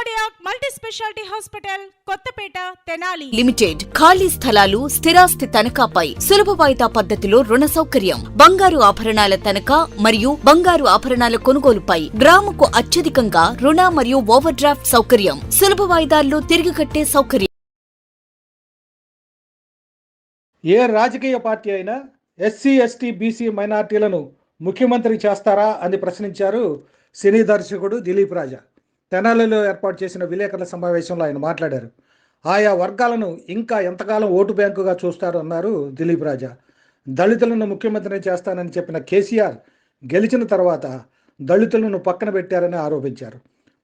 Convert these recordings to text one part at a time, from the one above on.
Cardiac multi speciality hospital Kothapeta Tenali. Limited ఖాళీ స్థలాలు స్థిరాస్తి తనఖాపై సులభ వాయిదా పద్ధతిలో రుణ సౌకర్యం. బంగారు ఆభరణాల తనఖా మరియు బంగారు ఆభరణాల కొనుగోలుపై గ్రాముకు అత్యధికంగా రుణ మరియు ఓవర్ డ్రాఫ్ట్ సౌకర్యం. సులభ వాయిదాల్లో తిరిగి కట్టే సౌకర్యం. ఏ రాజకీయ పార్టీ అయినా ఎస్సీ ఎస్టీ బీసీ మైనార్టీలను ముఖ్యమంత్రి చేస్తారా అని ప్రశ్నించారు సినీ దర్శకుడు దిలీప్ రాజా. తెనాలిలో ఏర్పాటు చేసిన విలేకరుల సమావేశంలో ఆయన మాట్లాడారు. ఆయా వర్గాలను ఇంకా ఎంతకాలం ఓటు బ్యాంకుగా చూస్తారు అన్నారు దిలీప్ రాజా. దళితులను ముఖ్యమంత్రిని చేస్తానని చెప్పిన కేసీఆర్ గెలిచిన తర్వాత దళితులను పక్కన పెట్టారని ఆరోపించారు.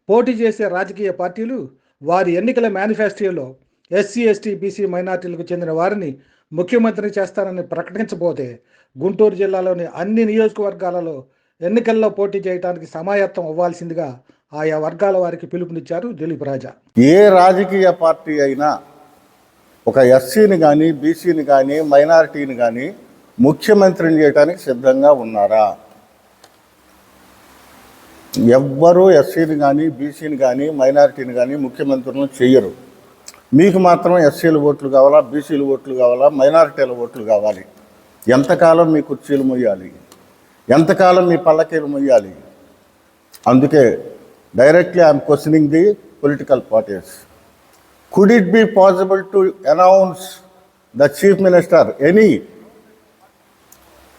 పోటీ చేసే రాజకీయ పార్టీలు వారి ఎన్నికల మేనిఫెస్టోలో ఎస్సీ ఎస్టీ బీసీ మైనార్టీలకు చెందిన వారిని ముఖ్యమంత్రిని చేస్తానని ప్రకటించబోతే గుంటూరు జిల్లాలోని అన్ని నియోజకవర్గాలలో ఎన్నికల్లో పోటీ చేయడానికి సమాయత్తం అవ్వాల్సిందిగా ఆయా వర్గాల వారికి పిలుపునిచ్చారు దిలీప్ రాజా. ఏ రాజకీయ పార్టీ అయినా ఒక ఎస్సీని కానీ బీసీని కానీ మైనారిటీని కానీ ముఖ్యమంత్రిని చేయడానికి సిద్ధంగా ఉన్నారా? ఎవ్వరూ ఎస్సీని కానీ బీసీని కానీ మైనారిటీని కానీ ముఖ్యమంత్రులను చెయ్యరు మీకు మాత్రం ఎస్సీల ఓట్లు కావాలా బీసీల ఓట్లు కావాలా మైనారిటీల ఓట్లు కావాలి? ఎంతకాలం మీ కుర్చీలు మొయ్యాలి? ఎంతకాలం మీ పల్లకీలు మొయ్యాలి? అందుకే directly I'm questioning the political parties could it be possible to announce the chief minister any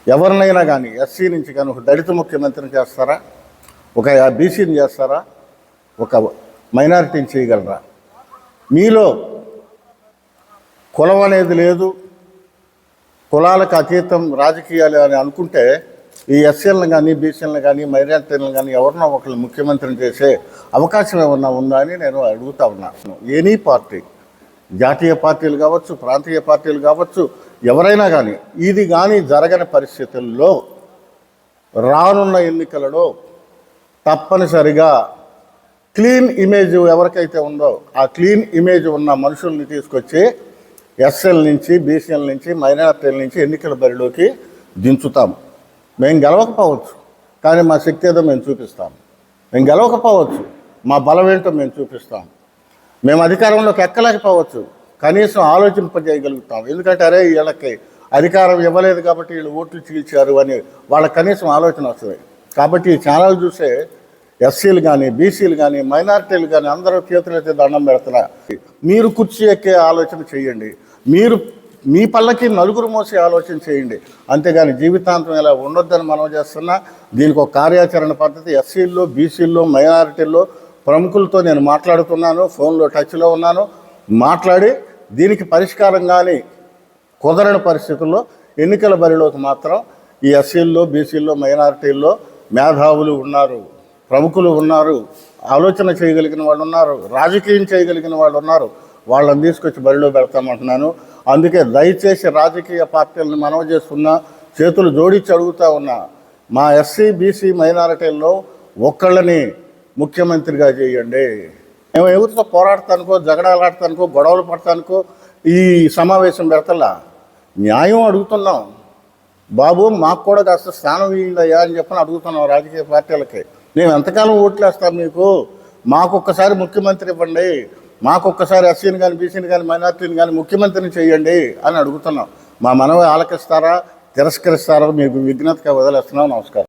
ఎవరినైనా కానీ ఎస్సీ నుంచి కానీ ఒక దళిత ముఖ్యమంత్రిని చేస్తారా? ఒక బీసీని చేస్తారా? ఒక మైనారిటీని చేయగలరా? మీలో కులం అనేది లేదు. కులాలకు అతీతం రాజకీయాలు అని అనుకుంటే ఈ ఎస్సీలను కానీ బీసీలను కానీ మైనార్టీలను కానీ ఎవరినో ఒకళ్ళు ముఖ్యమంత్రిని చేసే అవకాశం ఏమన్నా ఉందా అని నేను అడుగుతా ఉన్నాను ఎనీ పార్టీ జాతీయ పార్టీలు కావచ్చు ప్రాంతీయ పార్టీలు కావచ్చు ఎవరైనా కానీ ఇది కానీ జరగని పరిస్థితుల్లో రానున్న ఎన్నికలలో తప్పనిసరిగా క్లీన్ ఇమేజ్ ఎవరికైతే ఉందో ఆ క్లీన్ ఇమేజ్ ఉన్న మనుషుల్ని తీసుకొచ్చి ఎస్ఎల్ నుంచి బీసీఎల్ నుంచి మైనార్టీల నుంచి ఎన్నికల బరిలోకి దించుతాం మేము గెలవకపోవచ్చు కానీ మా శక్తి ఏదో మేము చూపిస్తాం. మేము గెలవకపోవచ్చు మా బలం ఏంటో మేము చూపిస్తాం. మేము అధికారంలోకి ఎక్కలేకపోవచ్చు కనీసం ఆలోచింపజేయగలుగుతాం. ఎందుకంటే అరే వీళ్ళకి అధికారం ఇవ్వలేదు కాబట్టి వీళ్ళు ఓట్లు చీల్చారు అని వాళ్ళకి కనీసం ఆలోచన వస్తుంది. కాబట్టి ఈ ఛానల్ చూసే ఎస్సీలు కానీ బీసీలు కానీ మైనారిటీలు కానీ అందరూ చేతులైతే దండం పెడతారా మీరు కుర్చీ ఎక్కే ఆలోచన చేయండి. మీరు మీ పళ్ళకి నలుగురు మోసే ఆలోచన చేయండి. అంతేగాని జీవితాంతం ఇలా ఉండొద్దని మనం చేస్తున్నా దీనికి ఒక కార్యాచరణ పద్ధతి ఎస్సీల్లో బీసీల్లో మైనారిటీల్లో ప్రముఖులతో నేను మాట్లాడుతున్నాను ఫోన్లో టచ్లో ఉన్నాను. మాట్లాడి దీనికి పరిష్కారం కానీ కుదరని పరిస్థితుల్లో ఎన్నికల బరిలోకి మాత్రం ఈ ఎస్సీల్లో బీసీల్లో మైనారిటీల్లో మేధావులు ఉన్నారు ప్రముఖులు ఉన్నారు ఆలోచన చేయగలిగిన వాళ్ళు ఉన్నారు రాజకీయం చేయగలిగిన వాళ్ళు ఉన్నారు. వాళ్ళని తీసుకొచ్చి బరిలో పెడతామంటున్నాను. అందుకే దయచేసి రాజకీయ పార్టీలను మనవి చేస్తున్నా చేతులు జోడించి అడుగుతా ఉన్నా మా ఎస్సీ బీసీ మైనారిటీల్లో ఒక్కళ్ళని ముఖ్యమంత్రిగా చేయండి. మేము ఎవరితో పోరాడతానుకో జగడాలాడతానుకో గొడవలు పడతానుకో ఈ సమావేశం పెడతలా న్యాయం అడుగుతున్నాం. బాబు మాకు కూడా కాస్త స్థానం ఇయ్యిందయ్యా అని చెప్పని అడుగుతున్నాం రాజకీయ పార్టీలకి. మేము ఎంతకాలం ఓట్లేస్తాం మీకు? మాకు ఒక్కసారి ముఖ్యమంత్రి ఇవ్వండి. మాకు ఒక్కసారి ఎస్సీని కానీ బీసీని కానీ మైనార్టీని కానీ ముఖ్యమంత్రిని చేయండి అని అడుగుతున్నాం. మా మనవి ఆలకిస్తారా తిరస్కరిస్తారా మీకు విఘ్నతగా వదిలేస్తున్నాం. నమస్కారం.